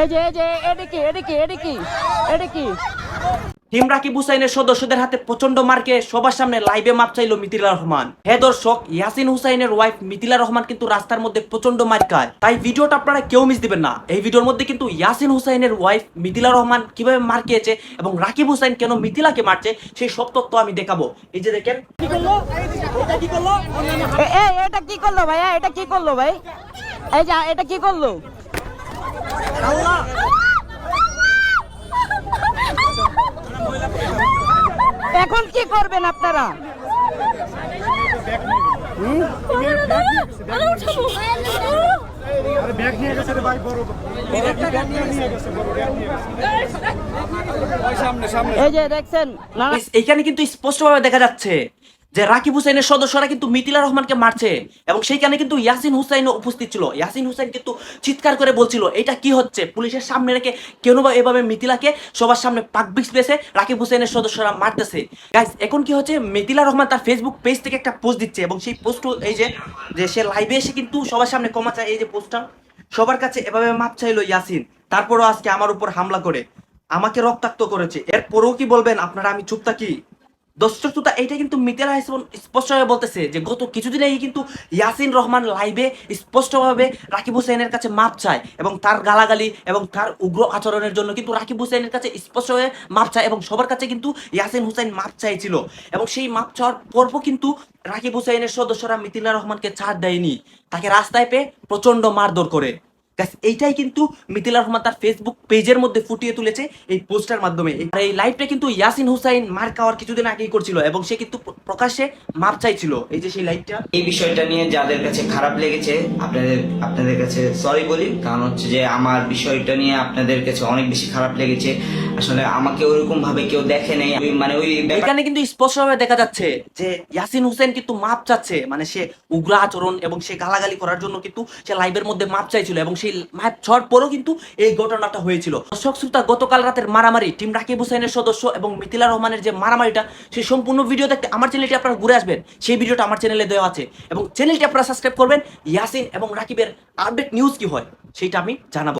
এই যে এই যে টিম রাকিব হুসাইনের সদস্যদের হাতে প্রচণ্ড মার্কে সবার সামনে লাইভে মাপ চাইলো মিতিলা রহমান? হে দর্শক ইয়াসিন হুসাইনের ওয়াইফ মিতিলা রহমান কিন্তু রাস্তার মধ্যে প্রচণ্ড মার খায়। তাই ভিডিওটা আপনারা কেউ মিস দিবেন না। এই ভিডিওর মধ্যে কিন্তু ইয়াসিন হুসাইনের ওয়াইফ মিতিলা রহমান কীভাবে মার খেয়েছে এবং রাকিব হুসাইন কেন মিতিলাকে মারছে সেই সব তথ্য আমি দেখাবো। এই যে দেখেন। কি করল? এটা কি করল? এ- এটা কি করল ভাইয়া? এটা কি করল ভাই? এই যে এটা কি করল? এখন কি করবেন আপনারা? এইখানে কিন্তু স্পষ্টভাবে দেখা যাচ্ছে। যে রাকিব হুসাইনের সদস্যরা কিন্তু মিতিলা রহমানকে মারছে এবং সেইখানে কিন্তু ইয়াসিন হুসাইনও উপস্থিত ছিল। ইয়াসিন হুসাইন কিন্তু চিৎকার করে বলছিল, এটা কি হচ্ছে? পুলিশের সামনে রেখে কেন বা এভাবে মিতিলাকে সবার সামনে পাকবিক্স পেয়েছে রাকিব হুসাইনের সদস্যরা মারতেছে। গাইস এখন কি হচ্ছে? মিতিলা রহমান তার ফেসবুক পেজ থেকে একটা পোস্ট দিচ্ছে এবং সেই পোস্ট এই যে যে সে লাইভে এসে কিন্তু সবার সামনে ক্ষমা চায় এই যে পোস্টটা সবার কাছে এভাবে মাপ চাইলো ইয়াসিন। তারপরও আজকে আমার উপর হামলা করে। আমাকে রক্তাক্ত করেছে। এরপরও কি বলবেন? আপনারা আমি চুপ থাকি। দর্শক শ্রোতা এইটা কিন্তু মিতেলা স্পষ্টভাবে বলতেছে যে গত কিছুদিন আগে কিন্তু ইয়াসিন রহমান লাইভে স্পষ্টভাবে রাকিব হুসাইনের কাছে মাপ চায় এবং তার গালাগালি এবং তার উগ্র আচরণের জন্য কিন্তু রাকিব হুসাইনের কাছে স্পষ্টভাবে মাপ চায় এবং সবার কাছে কিন্তু ইয়াসিন হুসাইন মাপ চাইছিল। এবং সেই মাপ চাওয়ার পর্ব কিন্তু রাকিব হুসাইনের সদস্যরা মিতিলা রহমানকে ছাড় দেয়নি। তাকে রাস্তায় পেয়ে প্রচণ্ড মারধর করে। Guys, এইটাই কিন্তু মিথিলা রহমান তার ফেসবুক পেজের মধ্যে ফুটিয়ে তুলেছে এই পোস্টার মাধ্যমে। আর এই লাইভটা কিন্তু ইয়াসিন হুসাইন মার খাওয়ার কিছুদিন আগেই করছিল এবং সে কিন্তু প্র- প্রকাশ্যে মাপ চাইছিল এই যে সেই লাইভটা এই বিষয়টা নিয়ে যাদের কাছে খারাপ লেগেছে আপনাদের আপনাদের কাছে সরি বলি কারণ হচ্ছে যে আমার বিষয়টা নিয়ে আপনাদের কাছে অনেক বেশি খারাপ লেগেছে। আসলে আমাকে ওইরকম ভাবে কেউ দেখে নেই। মানে ওই এখানে কিন্তু স্পষ্টভাবে দেখা যাচ্ছে যে ইয়াসিন হুসেন কিন্তু মাপ চাচ্ছে। মানে সে উগ্র আচরণ এবং সে গালাগালি করার জন্য কিন্তু সে লাইভের মধ্যে মাপ চাইছিল এবং মাপ ছাড়ার পরও কিন্তু এই ঘটনাটা হয়েছিল। দর্শক, শ্রোতা, গতকাল রাতের মারামারি, টিম রাকিব হুসাইনের সদস্য এবং মিথিলা রহমানের যে মারামারিটা সেই সম্পূর্ণ ভিডিও দেখতে আমার চ্যানেলটি আপনারা ঘুরে আসবেন। সেই ভিডিওটা আমার চ্যানেলে দেওয়া আছে। এবং চ্যানেলটি আপনারা সাবস্ক্রাইব করবেন। ইয়াসিন এবং রাকিবের আপডেট নিউজ কি হয় সেইটা আমি জানাব।